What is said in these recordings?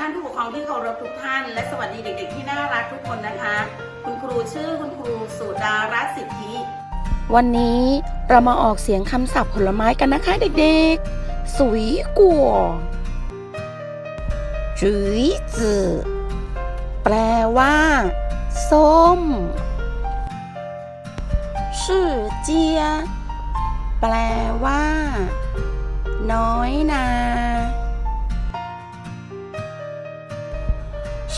ท่านผู้ปกครองที่เคารพทุกท่าน และสวัสดีเด็ก ๆ ที่น่ารักทุกคนนะคะ คุณครูชื่อคุณครูสุดารัตน์สิทธิ วันนี้เรามาออกเสียงคำศัพท์ผลไม้กันนะคะเด็กๆ สุยกัวจุยจือแปลว่า ส้มชื่อเจีย แปลว่า น้อยนา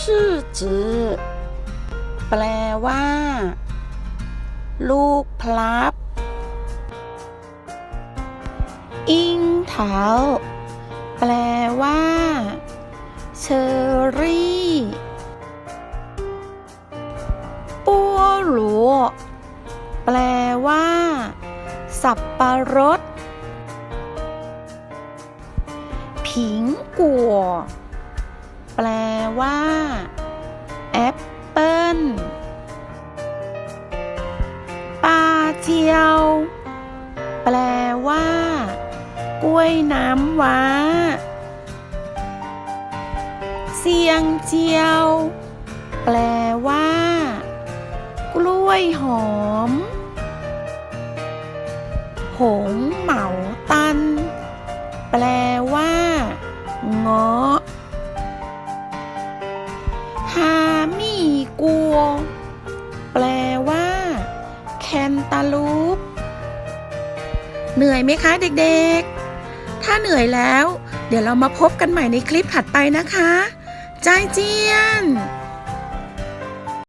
ชื่อจือแปลว่า ลูกพลับ อิงเถาแปลว่า เชอรี่ปัวหลัวแปลว่า สับปะรดผิงกัว แปลว่าแอปเปิ้ลปลาเจียว แปลว่า กล้วยน้ำว้า เสียงเจียว แปลว่า กล้วยหอม หงเหมาตัน แปลว่างา ฮามีกัว แปลว่า แคนตาลูป เหนื่อยไหมคะเด็กๆ ถ้าเหนื่อยแล้ว เดี๋ยวเรามาพบกันใหม่ในคลิปถัดไปนะคะ ใจายเจียน